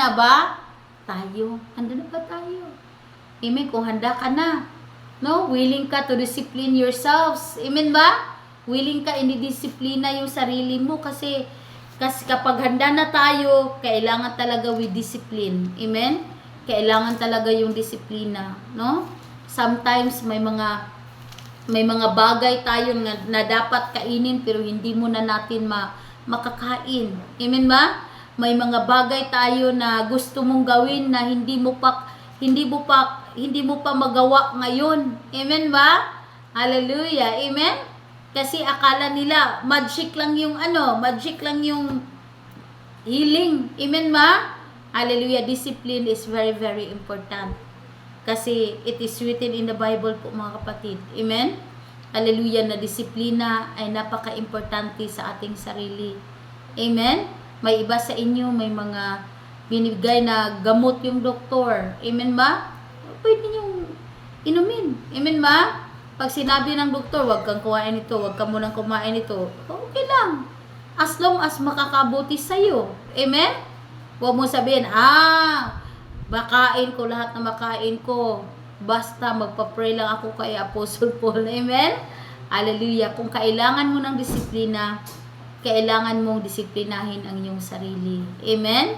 na ba tayo? Handa na ba tayo? Amen. Kung handa ka na. No? Willing ka to discipline yourselves. Amen ba? Willing ka inidisiplina yung sarili mo kasi kasi kapag handa na tayo, kailangan talaga with discipline. Amen? Kailangan talaga yung disiplina, no? Sometimes may mga may mga bagay tayo na, na dapat kainin pero hindi mo na natin ma, makakain. Amen ba? May mga bagay tayo na gusto mong gawin na hindi mo pa hindi mo pa hindi mo pa magawa ngayon. Amen ba? Hallelujah. Amen. Kasi akala nila magic lang yung ano, magic lang yung healing. Amen ba? Hallelujah. Discipline is very very important. Kasi it is written in the Bible po mga kapatid. Amen? Hallelujah na disiplina ay napaka-importante sa ating sarili. Amen? May iba sa inyo, may mga binibigay na gamot yung doktor. Amen ba? Pwede niyong inumin. Amen ba? Pag sinabi ng doktor, wag kang kumain ito, wag ka munang kumain ito, okay lang. As long as makakabuti sa'yo. Amen? Huwag mo sabihin, ah, makain ko lahat na makain ko. Basta magpa-pray lang ako kay Apostle Paul. Amen? Hallelujah. Kung kailangan mo ng disiplina, kailangan mong disiplinahin ang iyong sarili. Amen?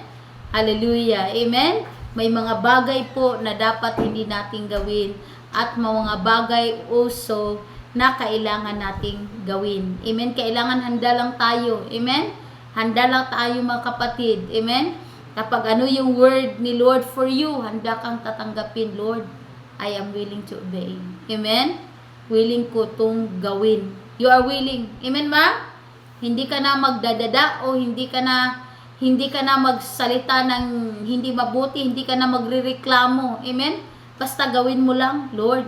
Hallelujah. Amen? May mga bagay po na dapat hindi nating gawin at mga bagay also na kailangan nating gawin. Amen? Kailangan handa lang tayo. Amen? Handa lang tayo mga kapatid. Amen? Kapag ano yung word ni Lord for you, handa kang tatanggapin, Lord. I am willing to obey. Amen? Willing ko tong gawin. You are willing. Amen ba? Hindi ka na magdadada o hindi ka na hindi ka na magsalita ng hindi mabuti, hindi ka na magrereklamo. Amen? Basta gawin mo lang, Lord.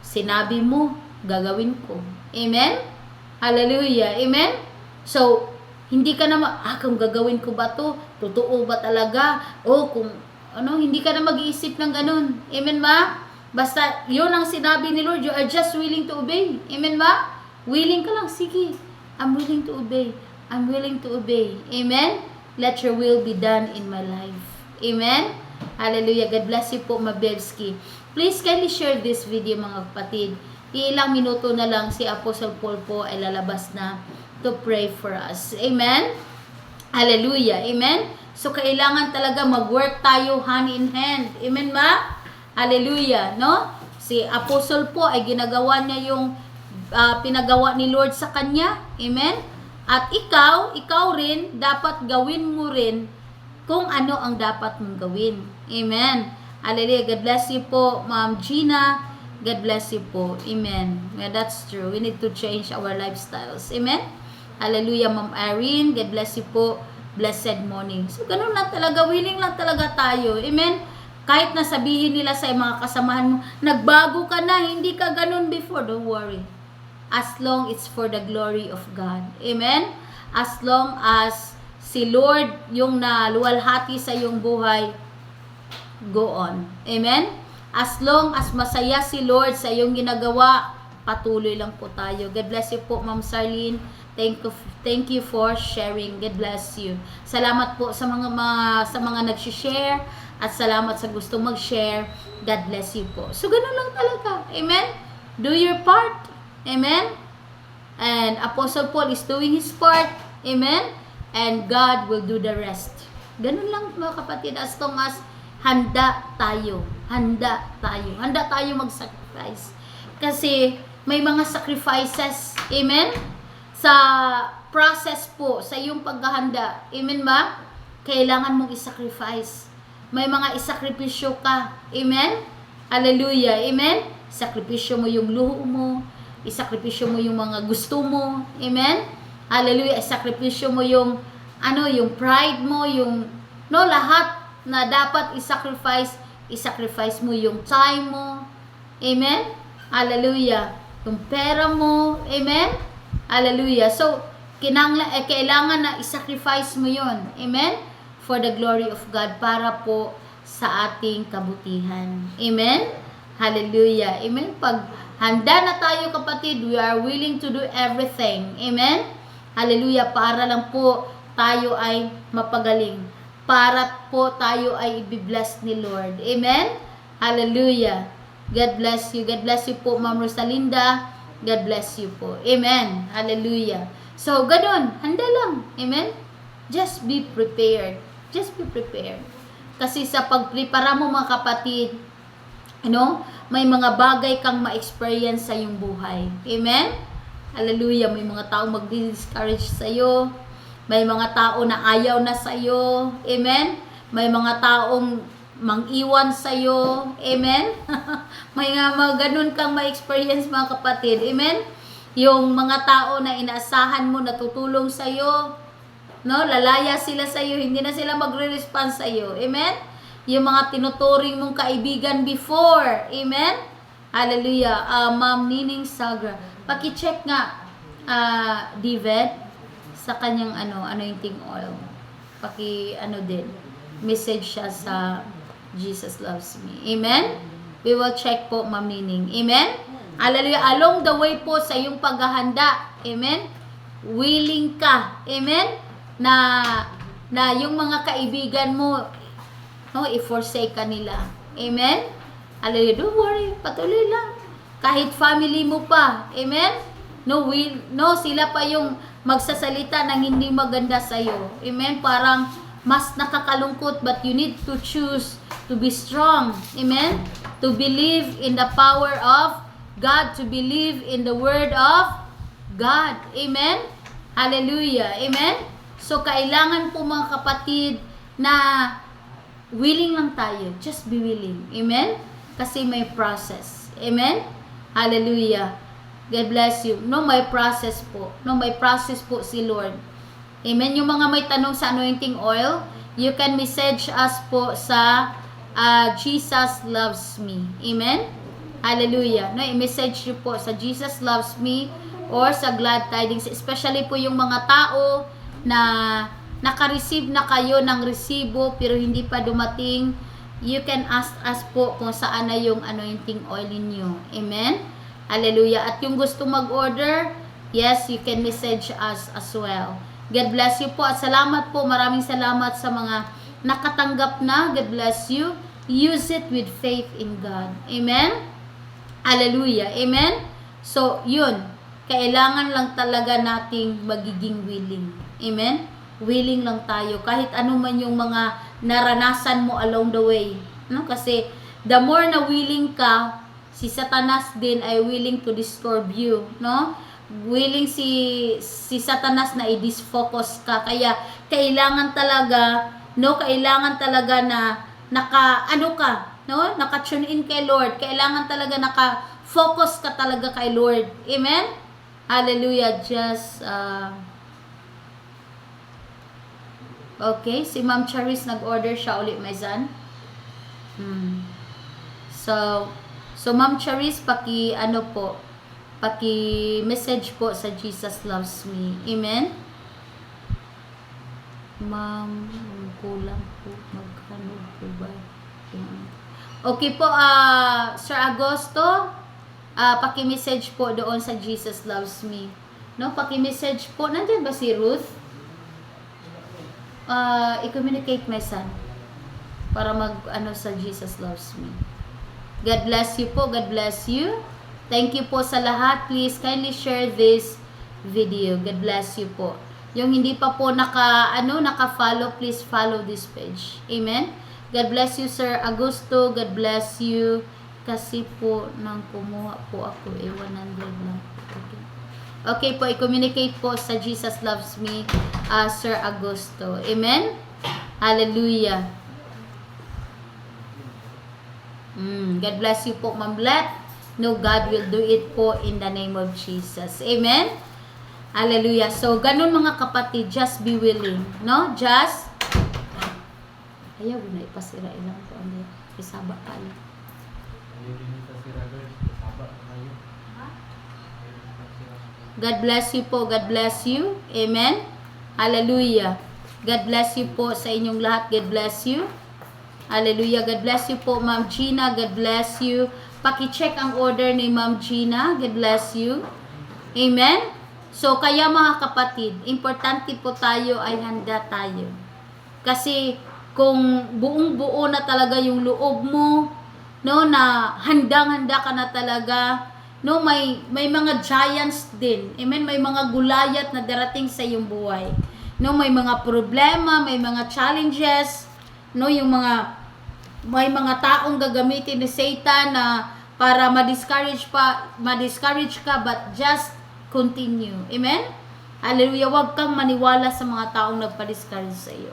Sinabi mo, gagawin ko. Amen? Hallelujah. Amen? So, hindi ka na, ah, kung gagawin ko ba to? Totoo ba talaga? O, kung, ano, hindi ka na mag-iisip ng ganun. Amen ba? Basta, yun ang sinabi ni Lord, you are just willing to obey. Amen ba? Willing ka lang, sige. I'm willing to obey. I'm willing to obey. Amen? Let your will be done in my life. Amen? Hallelujah. God bless you po, Mabelski. Please kindly share this video mga kapatid. Ilang minuto na lang si Apostle Paul po ay lalabas na to pray for us. Amen? Hallelujah. Amen? So, kailangan talaga mag-work tayo hand in hand. Amen ba? Hallelujah. No? Si Apostle po ay ginagawa niya yung ah, pinagawa ni Lord sa kanya. Amen? At ikaw, ikaw rin, dapat gawin mo rin kung ano ang dapat mong gawin. Amen. Hallelujah. God bless you po, Ma'am Gina. God bless you po. Amen. Yeah, that's true. We need to change our lifestyles. Amen. Hallelujah, Ma'am Irene. God bless you po. Blessed morning. So, ganun lang talaga. Willing lang talaga tayo. Amen. Kahit na sabihin nila sa mga kasamahan mo, nagbago ka na, hindi ka ganun before. Don't worry. As long it's for the glory of God. Amen. As long as si Lord yung naluwalhati sa iyong buhay, go on. Amen? As long as masaya si Lord sa iyong ginagawa, patuloy lang po tayo. God bless you po, Ma'am Sarlene. Thank you, thank you for sharing. God bless you. Salamat po sa mga, mga sa mga nag-share at salamat sa gusto mag-share. God bless you po. So, ganun lang talaga. Amen? Do your part. Amen? And Apostle Paul is doing his part. Amen? And God will do the rest. Ganun lang mga kapatid. As long as handa tayo. Handa tayo. Handa tayo mag-sacrifice. Kasi may mga sacrifices. Amen? Sa process po, sa iyong paghahanda. Amen ba? Kailangan mong isacrifice. May mga isakripisyo ka. Amen? Hallelujah. Amen? Sakripisyo mo yung luho mo. Isakripisyo mo yung mga gusto mo. Amen? Hallelujah. Isakripisyo mo yung ano, yung pride mo, yung no lahat na dapat isacrifice, isacrifice mo yung time mo. Amen? Hallelujah. Yung pera mo. Amen? Hallelujah. So, kinangla, eh, kailangan na isacrifice mo yon. Amen? For the glory of God para po sa ating kabutihan. Amen? Hallelujah. Amen? Pag handa na tayo kapatid, we are willing to do everything. Amen? Hallelujah. Para lang po tayo ay mapagaling. para po tayo ay ibibless ni Lord. Amen? Hallelujah. God bless you. God bless you po, Ma'am Rosalinda. God bless you po. Amen. Hallelujah. So, ganun. Handa lang. Amen? Just be prepared. Just be prepared. Kasi sa pagprepara mo mga kapatid, know, may mga bagay kang ma-experience sa iyong buhay. Amen? Hallelujah. May mga taong mag-discourage sa iyo. May mga tao na ayaw na sa iyo. Amen? May mga taong mang-iwan sa iyo. Amen? may nga mga ganun kang ma-experience mga kapatid. Amen? Yung mga tao na inaasahan mo na tutulong sa iyo, no? Lalaya sila sa iyo, hindi na sila magre-respond sa iyo. Amen? Yung mga tinuturing mong kaibigan before. Amen? Hallelujah. Ah, Ma'am Nining Sagra. Paki-check nga ah David sa kanyang ano, anointing oil. Paki ano din. Message siya sa Jesus loves me. Amen? We will check po, Ma'am Nining. Amen? Hallelujah. Along the way po sa iyong paghahanda. Amen? Willing ka. Amen? Na na yung mga kaibigan mo no, i-forsake ka nila. Amen? Hallelujah. Don't worry. Patuloy lang. Kahit family mo pa. Amen? No, will, no, sila pa yung magsasalita ng hindi maganda sa iyo. Amen? Parang mas nakakalungkot but you need to choose to be strong. Amen? To believe in the power of God, to believe in the word of God. Amen? Hallelujah. Amen? So, kailangan po mga kapatid na willing lang tayo. Just be willing. Amen? Kasi may process. Amen? Hallelujah. God bless you. No, may process po. No, may process po si Lord. Amen. Yung mga may tanong sa anointing oil, you can message us po sa uh, Jesus loves me. Amen. Hallelujah. No, i-message niyo po sa Jesus loves me or sa glad tidings, especially po yung mga tao na naka-receive na kayo ng resibo pero hindi pa dumating, you can ask us po kung saan na yung anointing oil ninyo. Amen? Hallelujah. At yung gusto mag-order, yes, you can message us as well. God bless you po at salamat po. Maraming salamat sa mga nakatanggap na. God bless you. Use it with faith in God. Amen? Hallelujah. Amen? So, yun. Kailangan lang talaga nating magiging willing. Amen? Willing lang tayo. Kahit ano man yung mga naranasan mo along the way. No? Kasi, the more na willing ka, si Satanas din ay willing to disturb you. No? willing si si Satanas na i-disfocus ka kaya kailangan talaga no kailangan talaga na naka ano ka no naka tune in kay Lord kailangan talaga naka focus ka talaga kay Lord amen hallelujah just uh, okay si Ma'am Charis nag-order siya ulit may zan hmm. so so Ma'am Charis paki ano po paki-message po sa Jesus Loves Me. Amen? Ma'am, kulang po. Magkano po ba? Okay po, ah Sir Agosto, ah paki-message po doon sa Jesus Loves Me. No, paki-message po. Nandiyan ba si Ruth? Ah, i-communicate my son para mag ano sa Jesus Loves Me. God bless you po. God bless you. Thank you po sa lahat. Please kindly share this video. God bless you po. Yung hindi pa po naka ano naka-follow, please follow this page. Amen. God bless you Sir Augusto. God bless you. Kasi po nang kumuha po ako eh 100 lang. Okay. Okay po, i-communicate po sa Jesus Loves Me, uh, Sir Augusto. Amen? Hallelujah. Mm, God bless you po, Ma'am Blet. No, God will do it po in the name of Jesus. Amen? Hallelujah. So, ganun mga kapatid, just be willing. No? Just, ayaw na ipasira ilang po. Ano, isaba ka lang. God bless you po. God bless you. Amen? Hallelujah. God bless you po sa inyong lahat. God bless you. Hallelujah. God bless you po, Ma'am Gina. God bless you. Paki-check ang order ni Ma'am Gina. God bless you. Amen? So, kaya mga kapatid, importante po tayo ay handa tayo. Kasi, kung buong buo na talaga yung loob mo, no, na handang-handa ka na talaga, no, may may mga giants din. Amen, may mga gulayat na darating sa iyong buhay. No, may mga problema, may mga challenges, no, yung mga may mga taong gagamitin ni Satan na para ma-discourage pa, ma-discourage ka but just continue. Amen? Hallelujah. Huwag kang maniwala sa mga taong nagpa-discourage sa iyo.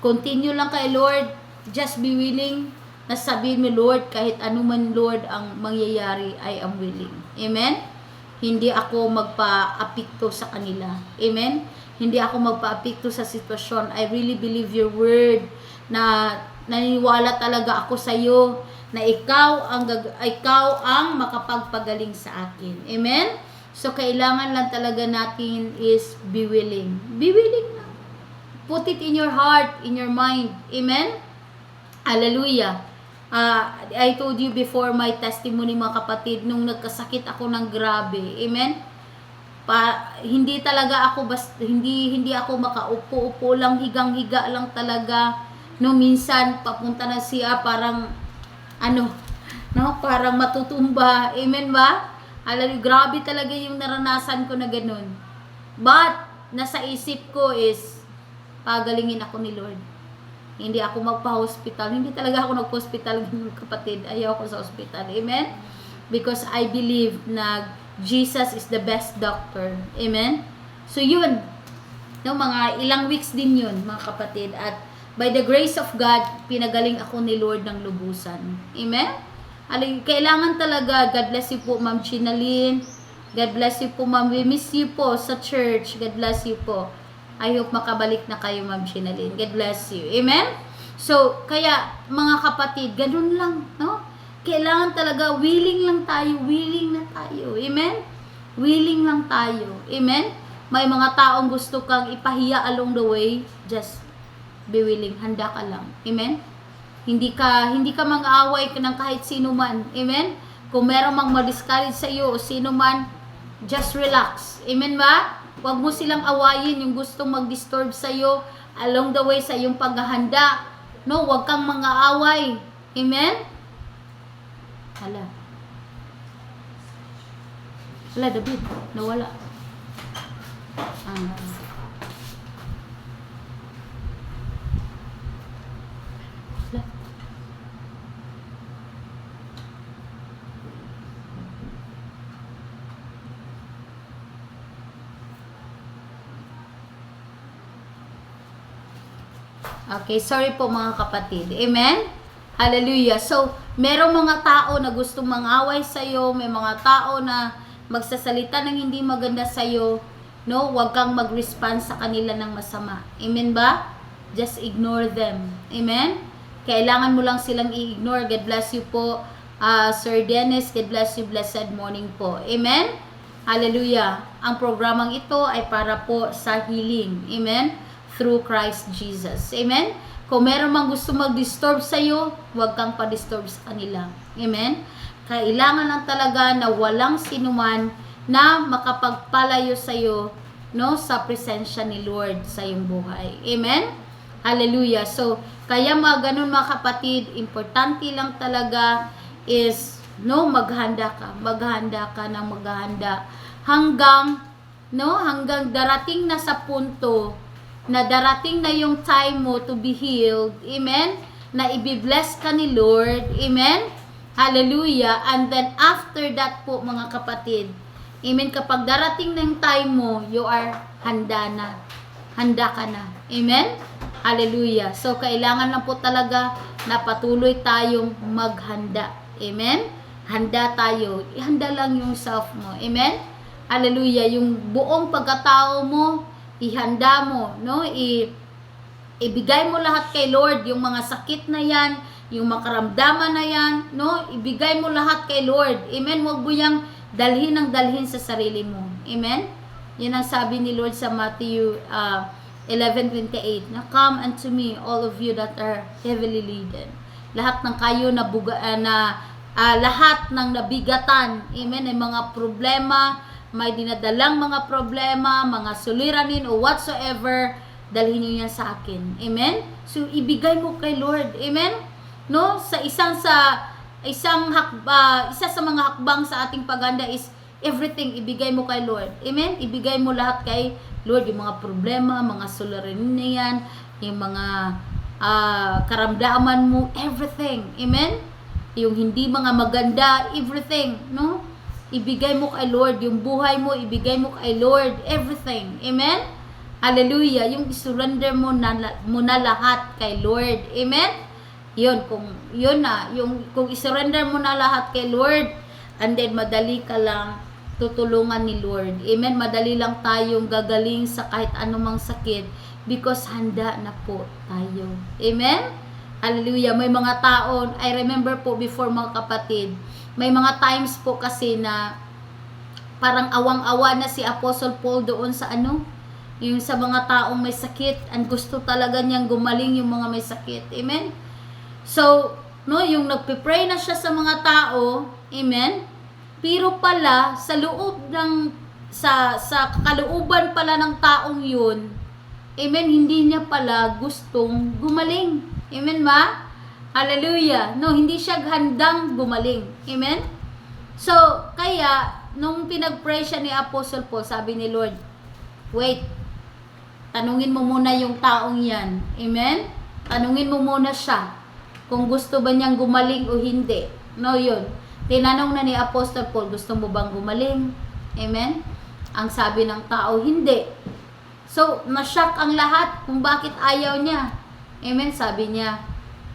Continue lang kay Lord. Just be willing na sabihin mo, Lord, kahit ano man, Lord, ang mangyayari, I am willing. Amen? Hindi ako magpa-apikto sa kanila. Amen? Hindi ako magpa-apikto sa sitwasyon. I really believe your word na naniniwala talaga ako sa iyo na ikaw ang ikaw ang makapagpagaling sa akin. Amen? So kailangan lang talaga natin is be willing. Be willing lang. Put it in your heart, in your mind. Amen? Hallelujah. Ah, I told you before my testimony mga kapatid nung nagkasakit ako ng grabe. Amen? Pa, hindi talaga ako bas hindi hindi ako makaupo-upo lang higang-higa lang talaga. No minsan papunta na siya parang ano, no, parang matutumba. Amen ba? Alam, grabe talaga yung naranasan ko na ganun. But, nasa isip ko is, pagalingin ako ni Lord. Hindi ako magpa-hospital. Hindi talaga ako nagpa-hospital, ganun, kapatid. Ayaw ko sa hospital. Amen? Because I believe na Jesus is the best doctor. Amen? So, yun. No, mga ilang weeks din yun, mga kapatid. At by the grace of God, pinagaling ako ni Lord ng lubusan. Amen? Aling, kailangan talaga, God bless you po, Ma'am Chinalyn. God bless you po, Ma'am. We miss you po sa church. God bless you po. I hope makabalik na kayo, Ma'am Chinalyn. God bless you. Amen? So, kaya, mga kapatid, ganun lang, no? Kailangan talaga, willing lang tayo, willing na tayo. Amen? Willing lang tayo. Amen? May mga taong gusto kang ipahiya along the way, just be willing, handa ka lang. Amen? Hindi ka hindi ka mang-aaway ng kahit sino man. Amen? Kung meron mang ma-discourage sa iyo sino man, just relax. Amen ba? Huwag mo silang awayin yung gustong mag-disturb sa iyo along the way sa iyong paghahanda. No, huwag kang mga-away. Amen? Hala. Hala, David. Nawala. Ah. Hala. Okay, sorry po mga kapatid. Amen? Hallelujah. So, merong mga tao na gustong mangaway sa iyo, may mga tao na magsasalita ng hindi maganda sa iyo, no? Huwag kang mag-respond sa kanila ng masama. Amen ba? Just ignore them. Amen? Kailangan mo lang silang i-ignore. God bless you po. Ah, Sir Dennis, God bless you. Blessed morning po. Amen? Hallelujah. Ang programang ito ay para po sa healing. Amen? Through Christ Jesus. Amen? Kung meron mang gusto mag-disturb sa iyo, huwag kang pa-disturb sa kanila. Amen? Kailangan lang talaga na walang sinuman na makapagpalayo sa iyo no sa presensya ni Lord sa iyong buhay. Amen? Hallelujah. So, kaya mga ganun mga kapatid, importante lang talaga is no maghanda ka, maghanda ka ng maghanda hanggang no hanggang darating na sa punto na darating na yung time mo to be healed. Amen? Na ibibless ka ni Lord. Amen? Hallelujah. And then after that po mga kapatid, Amen, kapag darating na yung time mo, you are handa na. Handa ka na. Amen? Hallelujah. So, kailangan lang po talaga na patuloy tayong maghanda. Amen? Handa tayo. Ihanda lang yung self mo. Amen? Hallelujah. Yung buong pagkatao mo, ihanda mo, no? I ibigay mo lahat kay Lord, yung mga sakit na yan, yung makaramdaman na yan, no? Ibigay mo lahat kay Lord. Amen? Huwag mo yang dalhin ng dalhin sa sarili mo. Amen? Yan ang sabi ni Lord sa Matthew uh, 11:28. Na come unto me all of you that are heavily laden. Lahat ng kayo na buga, uh, na uh, lahat ng nabigatan. Amen? Ay mga problema, may dinadalang mga problema, mga suliranin o whatsoever, dalhin niyo yan sa akin. Amen? So, ibigay mo kay Lord. Amen? No? Sa isang sa isang hakba, isa sa mga hakbang sa ating paganda is everything ibigay mo kay Lord. Amen? Ibigay mo lahat kay Lord, yung mga problema, mga suliranin na yan, yung mga ah, karamdaman mo, everything. Amen? Yung hindi mga maganda, everything, no? Ibigay mo kay Lord, yung buhay mo, ibigay mo kay Lord, everything. Amen? Hallelujah. Yung surrender mo na, mo na lahat kay Lord. Amen? Yun, kung, yun na, yung, kung isurrender mo na lahat kay Lord, and then madali ka lang tutulungan ni Lord. Amen? Madali lang tayong gagaling sa kahit anumang sakit because handa na po tayo. Amen? Hallelujah. May mga taon, I remember po before mga kapatid, may mga times po kasi na parang awang-awa na si Apostle Paul doon sa ano, yung sa mga taong may sakit and gusto talaga niyang gumaling yung mga may sakit. Amen? So, no, yung nagpe-pray na siya sa mga tao, amen? Pero pala sa loob ng sa sa kalooban pala ng taong yun, amen, hindi niya pala gustong gumaling. Amen ba? Hallelujah. No, hindi siya handang gumaling. Amen? So, kaya, nung pinag-pray siya ni Apostle Paul, sabi ni Lord, wait, tanungin mo muna yung taong yan. Amen? Tanungin mo muna siya kung gusto ba niyang gumaling o hindi. No, yun. Tinanong na ni Apostle Paul, gusto mo bang gumaling? Amen? Ang sabi ng tao, hindi. So, nashock ang lahat kung bakit ayaw niya. Amen? Sabi niya,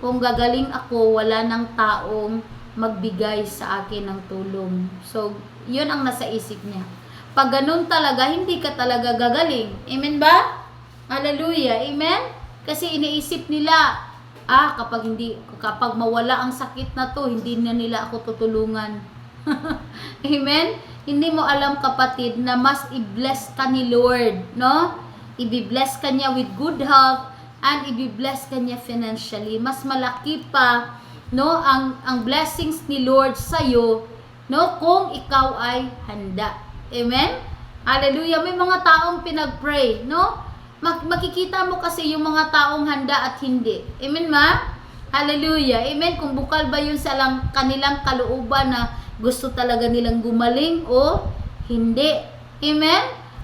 kung gagaling ako, wala ng taong magbigay sa akin ng tulong. So, yun ang nasa isip niya. Pag ganun talaga, hindi ka talaga gagaling. Amen ba? Hallelujah. Amen? Kasi iniisip nila, ah, kapag hindi, kapag mawala ang sakit na to, hindi na nila ako tutulungan. Amen? Hindi mo alam kapatid na mas i-bless ka ni Lord, no? I-bless ka niya with good health and i-bless ka niya financially. Mas malaki pa, no, ang ang blessings ni Lord sa iyo, no, kung ikaw ay handa. Amen? Hallelujah. May mga taong pinag-pray, no? Mak- makikita mo kasi yung mga taong handa at hindi. Amen ma? Hallelujah. Amen. Kung bukal ba yun sa lang, kanilang kalooban na gusto talaga nilang gumaling o hindi. Amen?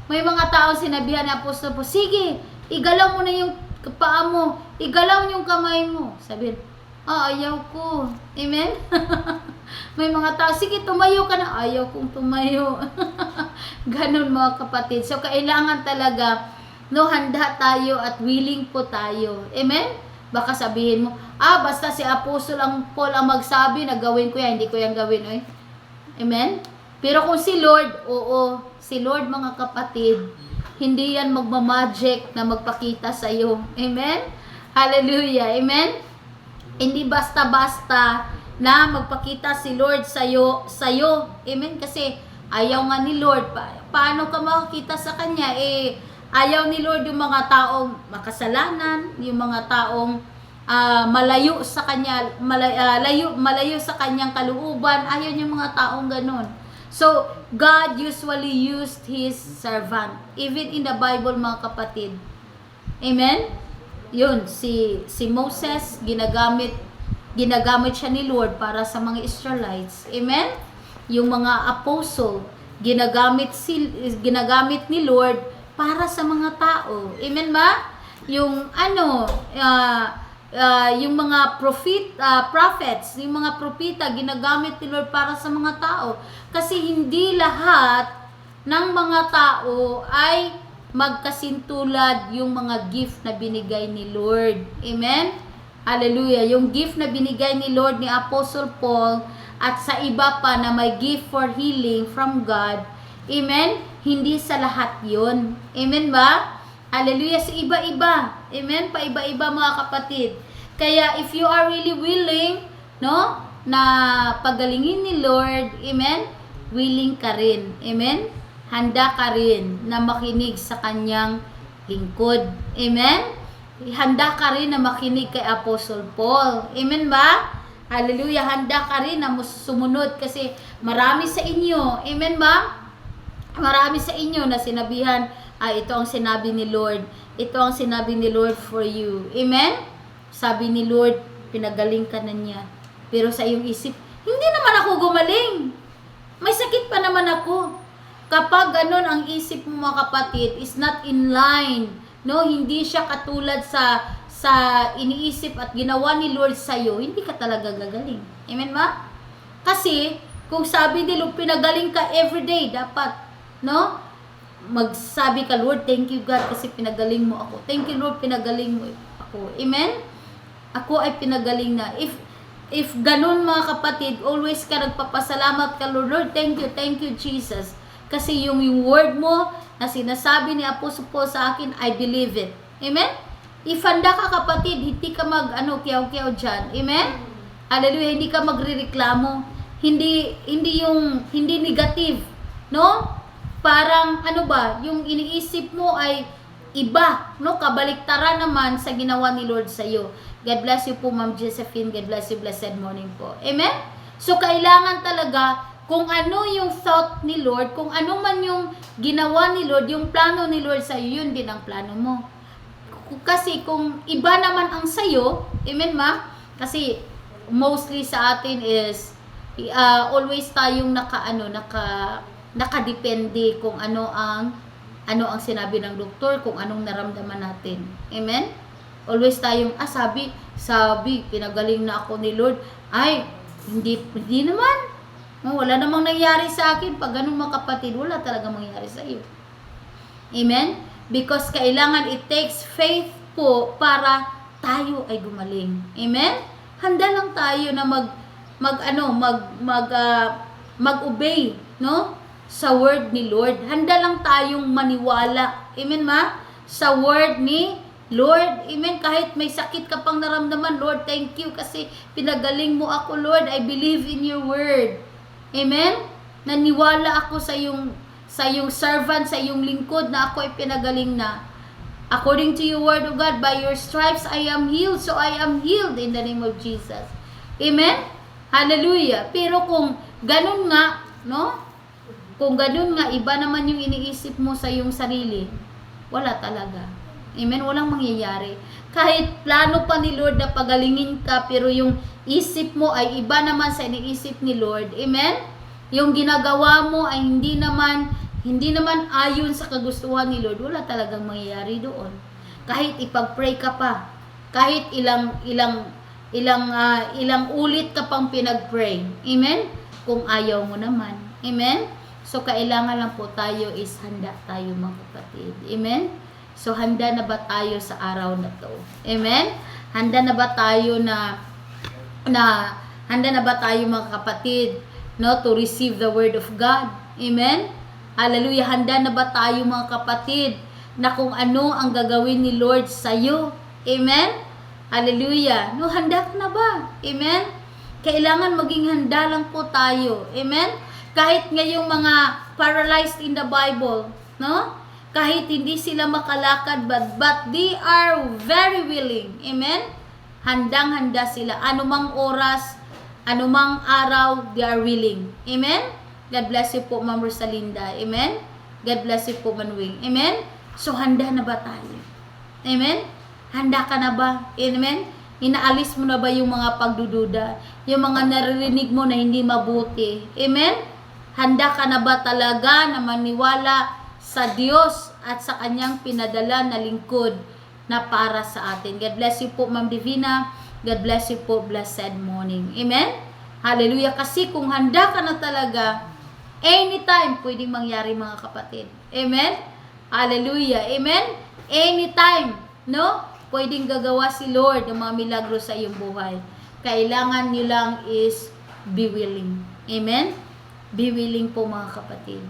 May mga tao sinabihan ni Apostol po, sige, igalaw mo na yung paa mo, igalaw yung kamay mo. Sabi, ah, ayaw ko. Amen? May mga tao, sige, tumayo ka na. Ayaw kong tumayo. Ganon mga kapatid. So, kailangan talaga, no, handa tayo at willing po tayo. Amen? Baka sabihin mo, ah, basta si Apostol ang Paul ang magsabi na gawin ko yan, hindi ko yan gawin. Oy. Amen? Pero kung si Lord, oo, si Lord mga kapatid, hindi yan magmamagic na magpakita sa iyo. Amen? Hallelujah. Amen? Hindi basta-basta na magpakita si Lord sa iyo, sa iyo. Amen? Kasi ayaw nga ni Lord. Pa- paano ka makakita sa Kanya? Eh, ayaw ni Lord yung mga taong makasalanan, yung mga taong ah, malayo sa Kanya, malay, ah, layo, malayo sa Kanyang kalooban. Ayaw yung mga taong ganun. So, God usually used His servant. Even in the Bible, mga kapatid. Amen? Yun, si, si Moses, ginagamit, ginagamit siya ni Lord para sa mga Israelites. Amen? Yung mga apostle, ginagamit, si, ginagamit ni Lord para sa mga tao. Amen ba? Yung ano, ah, ah, yung mga prophet, ah, prophets, yung mga propita, ginagamit ni Lord para sa mga tao. Kasi hindi lahat ng mga tao ay magkasintulad yung mga gift na binigay ni Lord. Amen? Hallelujah. Yung gift na binigay ni Lord ni Apostle Paul at sa iba pa na may gift for healing from God. Amen? Hindi sa lahat yon. Amen ba? Hallelujah. Sa iba-iba. Amen? Paiba-iba mga kapatid. Kaya if you are really willing, no, na pagalingin ni Lord, amen, willing ka rin. Amen? Handa ka rin na makinig sa kanyang lingkod. Amen? Handa ka rin na makinig kay Apostle Paul. Amen ba? Hallelujah. Handa ka rin na sumunod kasi marami sa inyo. Amen ba? Marami sa inyo na sinabihan, ah, ito ang sinabi ni Lord. Ito ang sinabi ni Lord for you. Amen? Sabi ni Lord, pinagaling ka na niya. Pero sa iyong isip, hindi naman ako gumaling. May sakit pa naman ako. Kapag ganun ang isip mo mga kapatid, is not in line. No, hindi siya katulad sa sa iniisip at ginawa ni Lord sa iyo, hindi ka talaga gagaling. Amen ba? Kasi kung sabi ni Lord, pinagaling ka everyday, dapat, no? Magsabi ka, Lord, thank you God kasi pinagaling mo ako. Thank you Lord, pinagaling mo ako. Amen? Ako ay pinagaling na. If if ganun mga kapatid, always ka nagpapasalamat ka, Lord, Lord, thank you, thank you Jesus. Kasi yung, yung word mo na sinasabi ni Apostle Paul sa akin, I believe it. Amen? If handa ka kapatid, hindi ka mag ano kiyaw-kiyaw diyan. Amen? Hallelujah, hindi ka magrereklamo. Hindi hindi yung hindi negative, no? Parang ano ba, yung iniisip mo ay iba, no? Kabaliktaran naman sa ginawa ni Lord sa iyo. God bless you po, Ma'am Josephine. God bless you. Blessed morning po. Amen? So, kailangan talaga kung ano yung thought ni Lord, kung ano man yung ginawa ni Lord, yung plano ni Lord sa iyo, yun din ang plano mo. Kasi kung iba naman ang sayo, amen ma? Kasi mostly sa atin is uh, always tayong naka ano, naka nakadepende kung ano ang ano ang sinabi ng doktor, kung anong naramdaman natin. Amen? Always tayong, ah, sabi, pinagaling na ako ni Lord. Ay, hindi, hindi naman. Wala namang nangyari sa akin. Pag ganun mga kapatid, wala talaga mangyari sa iyo. Amen? Because kailangan it takes faith po para tayo ay gumaling. Amen? Handa lang tayo na mag mag ano, mag mag ah, mag-obey, no? Sa word ni Lord. Handa lang tayong maniwala. Amen ma? Sa word ni Lord, amen, kahit may sakit ka pang naramdaman, Lord, thank you kasi pinagaling mo ako, Lord. I believe in your word. Amen? Naniwala ako sa yung sa yung servant, sa yung lingkod na ako ay pinagaling na. According to your word, O God, by your stripes I am healed, so I am healed in the name of Jesus. Amen? Hallelujah. Pero kung ganun nga, no? Kung ganun nga, iba naman yung iniisip mo sa yung sarili, wala talaga. Amen? Walang mangyayari. Kahit plano pa ni Lord na pagalingin ka, pero yung isip mo ay iba naman sa iniisip ni Lord. Amen? Yung ginagawa mo ay hindi naman hindi naman ayon sa kagustuhan ni Lord, wala talagang mangyayari doon. Kahit ipag-pray ka pa, kahit ilang ilang ilang ah, ilang ulit ka pang pinag-pray. Amen? Kung ayaw mo naman. Amen? So kailangan lang po tayo is handa tayo mga kapatid. Amen? So handa na ba tayo sa araw na to? Amen? Handa na ba tayo na na handa na ba tayo mga kapatid no to receive the word of God? Amen? Hallelujah. Handa na ba tayo mga kapatid na kung ano ang gagawin ni Lord sa iyo? Amen? Hallelujah. No, handa ka na ba? Amen? Kailangan maging handa lang po tayo. Amen? Kahit ngayong mga paralyzed in the Bible, no? Kahit hindi sila makalakad, but, but they are very willing. Amen? Handang-handa sila. Anumang oras, anumang araw, they are willing. Amen? God bless you po, Ma'am Rosalinda. Amen? God bless you po, Manwing. Amen? So, handa na ba tayo? Amen? Handa ka na ba? Amen? Inaalis mo na ba yung mga pagdududa? Yung mga naririnig mo na hindi mabuti? Amen? Handa ka na ba talaga na maniwala sa Diyos at sa kanyang pinadala na lingkod na para sa atin? God bless you po, Ma'am Divina. God bless you po. Blessed morning. Amen? Hallelujah. Kasi kung handa ka na talaga, anytime pwedeng mangyari mga kapatid. Amen? Hallelujah. Amen? Anytime, no? Pwedeng gagawa si Lord ng mga milagro sa iyong buhay. Kailangan nyo lang is be willing. Amen? Be willing po mga kapatid.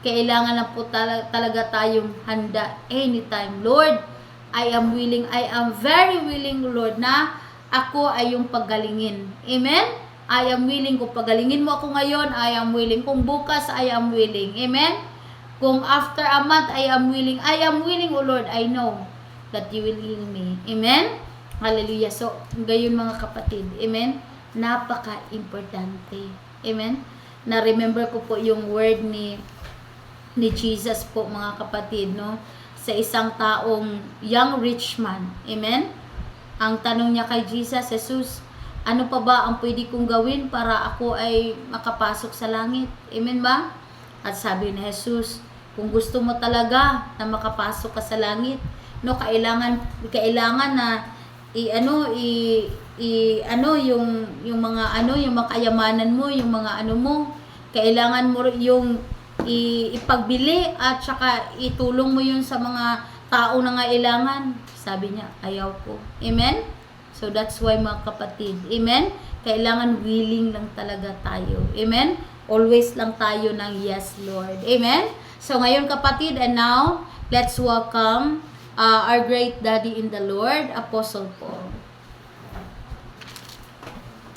Kailangan lang po tala- talaga tayong handa anytime. Lord, I am willing, I am very willing, Lord, na ako ay yung paggalingin. Amen? I am willing. Kung pagalingin mo ako ngayon, I am willing. Kung bukas, I am willing. Amen? Kung after a month, I am willing. I am willing, O Lord. I know that you will heal me. Amen? Hallelujah. So, gayon mga kapatid. Amen? Napaka-importante. Amen? Na-remember ko po yung word ni ni Jesus po mga kapatid no sa isang taong young rich man. Amen? Ang tanong niya kay Jesus, Jesus, ano pa ba ang pwede kong gawin para ako ay makapasok sa langit? Amen ba? At sabi ni Jesus, kung gusto mo talaga na makapasok ka sa langit, no, kailangan kailangan na i ano i, i ano yung yung mga ano yung mga kayamanan mo, yung mga ano mo, kailangan mo yung i, ipagbili at saka itulong mo yun sa mga tao na ngailangan. Sabi niya, ayaw ko. Amen? So that's why mga kapatid, amen? Kailangan willing lang talaga tayo. Amen? Always lang tayo ng yes, Lord. Amen? So ngayon kapatid, and now, let's welcome uh, our great daddy in the Lord, Apostle Paul.